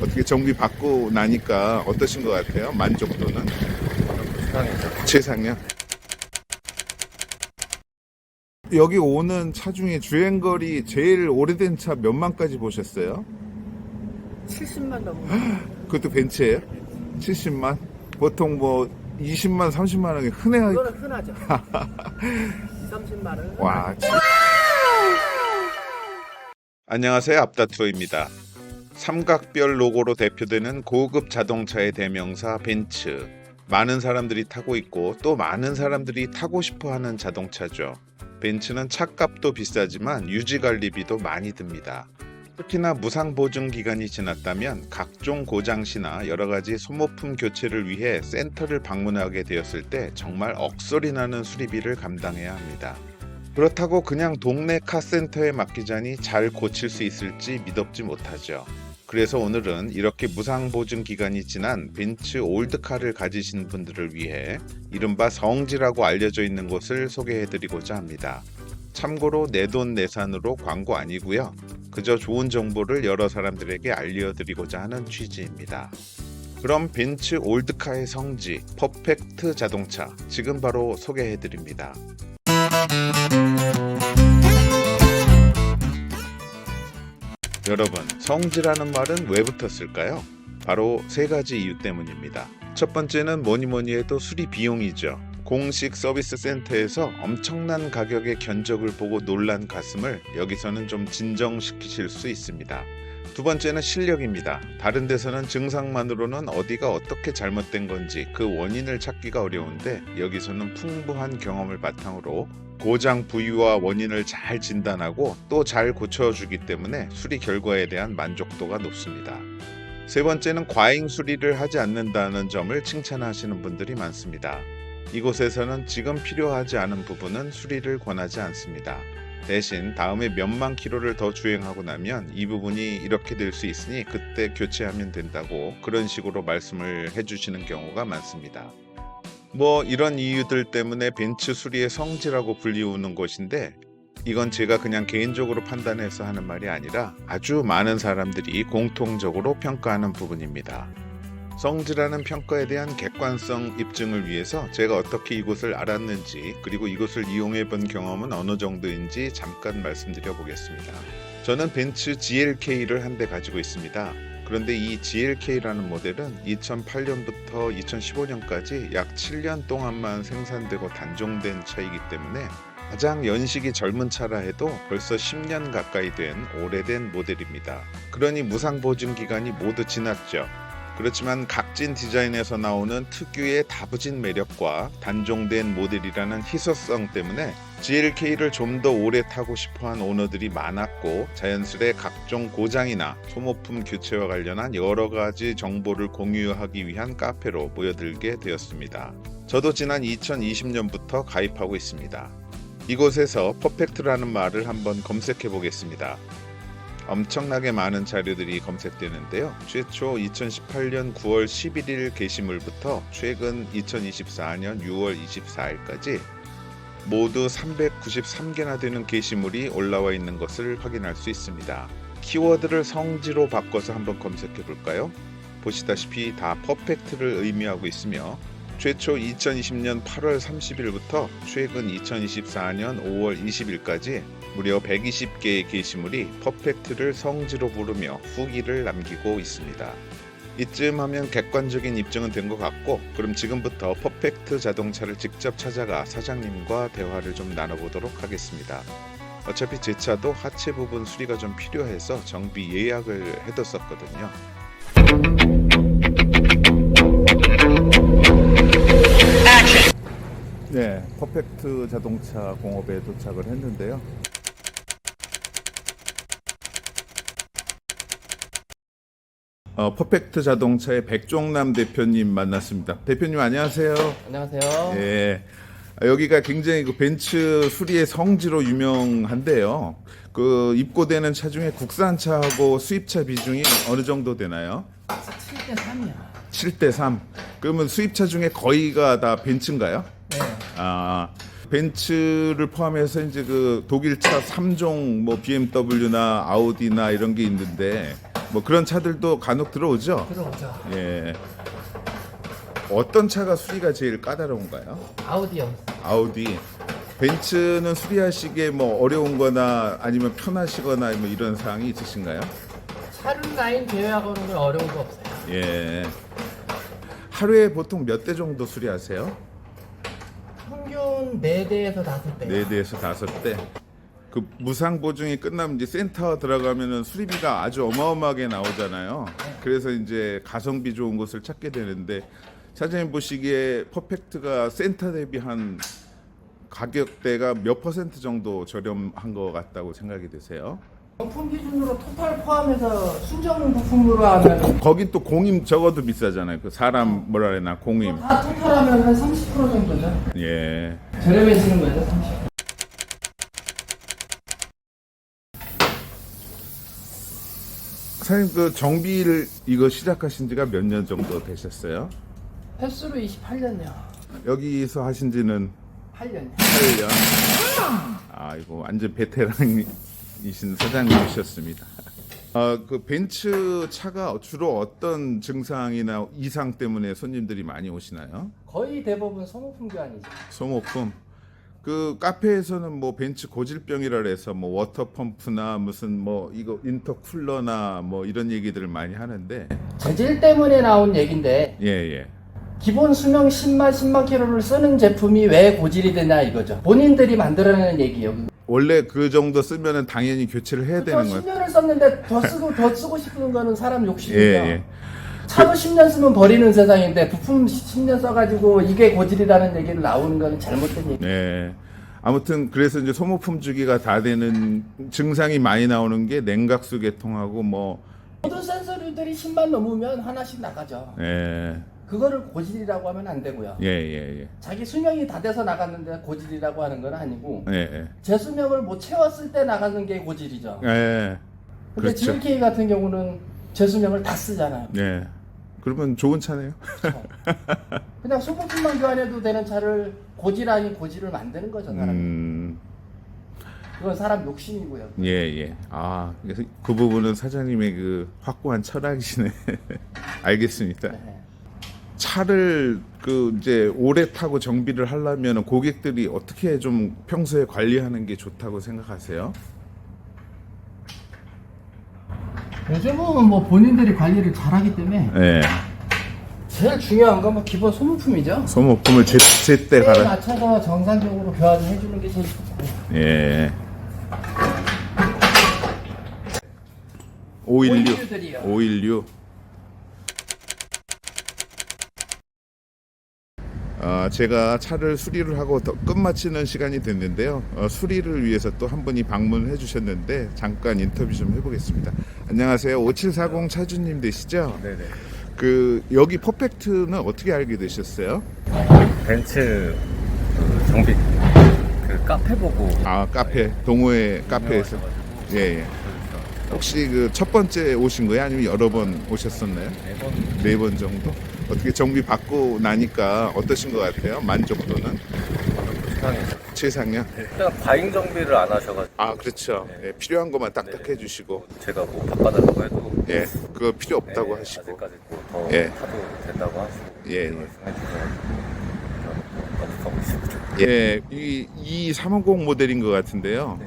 어떻게 정비 받고 나니까 어떠신 것 같아요? 만족도는? 최상이요? 여기 오는 차 중에 주행거리 제일 오래된 차 몇 만까지 보셨어요? 70만 넘은 그것도 벤츠예요? 70만? 보통 뭐 20만, 30만 원이 흔해하게 그거는 흔하죠. 2, 30만 원. 와. 진- 안녕하세요. 앞다투어입니다. 삼각별 로고로 대표되는 고급 자동차의 대명사 벤츠. 많은 사람들이 타고 있고 또 많은 사람들이 타고 싶어 하는 자동차죠. 벤츠는 차값도 비싸지만 유지 관리비도 많이 듭니다. 특히나 무상 보증 기간이 지났다면 각종 고장 시나 여러 가지 소모품 교체를 위해 센터를 방문하게 되었을 때 정말 억소리 나는 수리비를 감당해야 합니다. 그렇다고 그냥 동네 카센터에 맡기자니 잘 고칠 수 있을지 믿업지 못하죠. 그래서 오늘은 이렇게 무상 보증 기간이 지난 벤츠 올드카를 가지신 분들을 위해 이른바 성지라고 알려져 있는 곳을 소개해 드리고자 합니다. 참고로 내돈 내산으로 광고 아니고요. 그저 좋은 정보를 여러 사람들에게 알려드리고자 하는 취지입니다. 그럼 벤츠 올드카의 성지 퍼펙트 자동차 지금 바로 소개해 드립니다. 여러분, 성지라는 말은 왜 붙었을까요? 바로 세 가지 이유 때문입니다. 첫 번째는 뭐니 뭐니 해도 수리 비용이죠. 공식 서비스 센터에서 엄청난 가격의 견적을 보고 놀란 가슴을 여기서는 좀 진정시키실 수 있습니다. 두 번째는 실력입니다. 다른 데서는 증상만으로는 어디가 어떻게 잘못된 건지 그 원인을 찾기가 어려운데 여기서는 풍부한 경험을 바탕으로 고장 부위와 원인을 잘 진단하고 또 잘 고쳐주기 때문에 수리 결과에 대한 만족도가 높습니다. 세 번째는 과잉 수리를 하지 않는다는 점을 칭찬하시는 분들이 많습니다. 이곳에서는 지금 필요하지 않은 부분은 수리를 권하지 않습니다. 대신 다음에 몇만 킬로를 더 주행하고 나면 이 부분이 이렇게 될 수 있으니 그때 교체하면 된다고 그런 식으로 말씀을 해주시는 경우가 많습니다. 뭐 이런 이유들 때문에 벤츠 수리의 성지라고 불리우는 곳인데 이건 제가 그냥 개인적으로 판단해서 하는 말이 아니라 아주 많은 사람들이 공통적으로 평가하는 부분입니다. 성지라는 평가에 대한 객관성 입증을 위해서 제가 어떻게 이곳을 알았는지 그리고 이곳을 이용해 본 경험은 어느 정도인지 잠깐 말씀드려 보겠습니다. 저는 벤츠 GLK를 한 대 가지고 있습니다. 그런데 이 GLK라는 모델은 2008년부터 2015년까지 약 7년 동안만 생산되고 단종된 차이기 때문에 가장 연식이 젊은 차라 해도 벌써 10년 가까이 된 오래된 모델입니다. 그러니 무상 보증 기간이 모두 지났죠. 그렇지만 각진 디자인에서 나오는 특유의 다부진 매력과 단종된 모델이라는 희소성 때문에 GLK를 좀 더 오래 타고 싶어한 오너들이 많았고 자연스레 각종 고장이나 소모품 교체와 관련한 여러 가지 정보를 공유하기 위한 카페로 모여들게 되었습니다. 저도 지난 2020년부터 가입하고 있습니다. 이곳에서 퍼펙트라는 말을 한번 검색해 보겠습니다. 엄청나게 많은 자료들이 검색되는데요. 최초 2018년 9월 11일 게시물부터 최근 2024년 6월 24일까지 모두 393개나 되는 게시물이 올라와 있는 것을 확인할 수 있습니다. 키워드를 성지로 바꿔서 한번 검색해 볼까요? 보시다시피 다 퍼펙트를 의미하고 있으며 최초 2020년 8월 30일부터 최근 2024년 5월 20일까지 무려 120개의 게시물이 퍼펙트를 성지로 부르며 후기를 남기고 있습니다. 이쯤 하면 객관적인 입증은 된 것 같고 그럼 지금부터 퍼펙트 자동차를 직접 찾아가 사장님과 대화를 좀 나눠보도록 하겠습니다. 어차피 제 차도 하체 부분 수리가 좀 필요해서 정비 예약을 해뒀었거든요. 네, 퍼펙트 자동차 공업에 도착을 했는데요. 어, 퍼펙트 자동차의 백종남 대표님 만났습니다. 대표님 안녕하세요. 안녕하세요. 예. 아, 여기가 굉장히 그 벤츠 수리의 성지로 유명한데요. 그 입고되는 차 중에 국산차하고 수입차 비중이 어느 정도 되나요? 7대 3이야. 7대 3. 그러면 수입차 중에 거의가 다 벤츠인가요? 네. 아, 벤츠를 포함해서 이제 그 독일차 3종 뭐 BMW나 아우디나 이런 게 있는데 뭐 그런 차들도 간혹 들어오죠. 들어오죠. 예. 어떤 차가 수리가 제일 까다로운가요? 아우디요. 아우디. 벤츠는 수리하시기에 뭐 어려운거나 아니면 편하시거나 뭐 이런 사항이 있으신가요? 차를 라인 제외하고는 어려운 거 없어요. 예. 하루에 보통 몇 대 정도 수리하세요? 평균 4대에서 5대. 네 대에서 다섯 대. 그 무상 보증이 끝나면 이제 센터 들어가면은 수리비가 아주 어마어마하게 나오잖아요. 그래서 이제 가성비 좋은 곳을 찾게 되는데 사장님 보시기에 퍼펙트가 센터 대비 한 가격대가 몇 퍼센트 정도 저렴한 것 같다고 생각이 드세요? 정품 기준으로 토탈 포함해서 순정 부품으로 하면 거긴 또 공임 적어도 비싸잖아요. 그 사람 뭐라 해나 공임. 다 토탈하면 한 30% 정도죠. 예. 저렴해지는 거죠, 30%. 사장님 그 정비를 이거 시작하신 지가 몇 년 정도 되셨어요? 횟수로 28년요. 여기서 하신 지는 8년. 8년. 아이고 완전 베테랑이신 사장님이셨습니다. 아, 그 벤츠 차가 주로 어떤 증상이나 이상 때문에 손님들이 많이 오시나요? 거의 대부분 소모품 교환이죠. 소모품. 그 카페에서는 뭐 벤츠 고질병이라 해서 뭐 워터 펌프나 무슨 뭐 이거 인터쿨러나 뭐 이런 얘기들을 많이 하는데 재질 때문에 나온 얘긴데 예 예. 기본 수명 10만 10만 킬로를 쓰는 제품이 왜 고질이 되냐 이거죠. 본인들이 만들어내는 얘기예요. 원래 그 정도 쓰면은 당연히 교체를 해야 되는 거예요. 10년을 썼는데 더 쓰고 더 쓰고 싶은 거는 사람 욕심이죠. 예 예. 차도 10년 쓰면 버리는 세상인데 부품 10년 써가지고 이게 고질이라는 얘기를 나오는 거는 잘못된 얘기. 네. 아무튼 그래서 이제 소모품 주기가 다 되는 증상이 많이 나오는 게 냉각수 개통하고 뭐 모든 센서들이 10만 넘으면 하나씩 나가죠. 예. 그거를 고질이라고 하면 안 되고요. 예, 예, 예. 자기 수명이 다 돼서 나갔는데 고질이라고 하는 건 아니고 예, 예. 제 수명을 못 채웠을 때 나가는 게 고질이죠. 예. 근데 그렇죠. GLK 같은 경우는 제 수명을 다 쓰잖아요. 예. 그러면 좋은 차네요. 그냥 소모품만 교환해도 되는 차를 고질 아닌 고질을 만드는 거죠, 사람이. 음. 그건 사람 욕심이고요. 예, 예. 아, 그래서 그 부분은 사장님의 그 확고한 철학이시네. 알겠습니다. 네. 차를 그 이제 오래 타고 정비를 하려면 고객들이 어떻게 좀 평소에 관리하는 게 좋다고 생각하세요? 요즘은 뭐 본인들이 관리를 잘하기 때문에 예. 제일 중요한 건 뭐 기본 소모품이죠. 소모품을 제, 제때 때에 갈아. 맞춰서 정상적으로 교환을 해주는 게 제일 좋고. 예. 516. 오일류들이요. 516. 아, 제가 차를 수리를 하고 더 끝마치는 시간이 됐는데요. 어, 수리를 위해서 또 한 분이 방문해 주셨는데 잠깐 인터뷰 좀 해보겠습니다. 안녕하세요. 5740 차주님 되시죠? 네네. 그 여기 퍼펙트는 어떻게 알게 되셨어요? 벤츠 그 정비 그 카페 보고 아 카페 동호회 카페에서 유명하셔가지고 예, 예. 혹시 그 첫 번째 오신 거예요? 아니면 여러 번 오셨었나요? 매번 네 번 정도? 어떻게 정비 받고 나니까 어떠신 것 같아요? 만족도는? 최상이요? 그냥 과잉 정비를 안 하셔가지고 아 그렇죠. 예, 필요한 것만 딱딱 해 주시고 제가 뭐 바꿔달라고 해도 예 그거 필요 없다고 네, 하시고 아직까지 뭐더 예. 타도 된다고 하시고 예, 예. 말씀해 주셔서 만족하고 있습니다. 예, 이, 이350 모델인 것 같은데요. 네.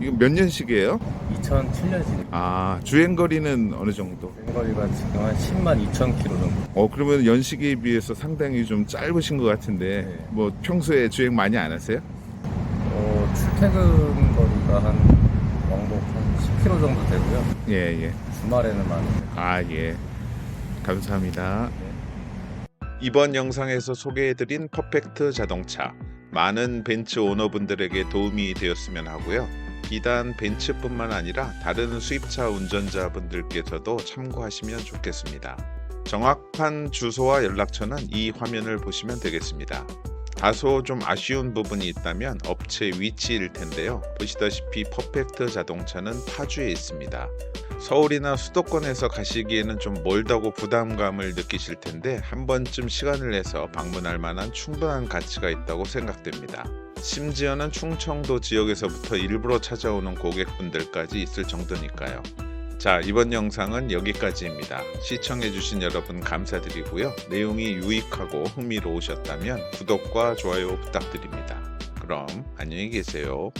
이거 몇 년식이에요? 2007년식 아 주행 거리는 어느 정도? 거리가 지금 한 10만 2천 킬로 정도. 어 그러면 연식에 비해서 상당히 좀 짧으신 것 같은데 네. 뭐 평소에 주행 많이 안 하세요? 어, 출퇴근 거리가 한 왕복 한 10km 정도 되고요. 예 예. 주말에는 많이. 아 예. 감사합니다. 네. 이번 영상에서 소개해드린 퍼펙트 자동차 많은 벤츠 오너분들에게 도움이 되었으면 하고요. 비단 벤츠뿐만 아니라 다른 수입차 운전자분들께서도 참고하시면 좋겠습니다. 정확한 주소와 연락처는 이 화면을 보시면 되겠습니다. 다소 좀 아쉬운 부분이 있다면 업체 위치일 텐데요. 보시다시피 퍼펙트 자동차는 파주에 있습니다. 서울이나 수도권에서 가시기에는 좀 멀다고 부담감을 느끼실 텐데 한 번쯤 시간을 내서 방문할 만한 충분한 가치가 있다고 생각됩니다. 심지어는 충청도 지역에서부터 일부러 찾아오는 고객분들까지 있을 정도니까요. 자, 이번 영상은 여기까지입니다. 시청해주신 여러분 감사드리고요. 내용이 유익하고 흥미로우셨다면 구독과 좋아요 부탁드립니다. 그럼 안녕히 계세요.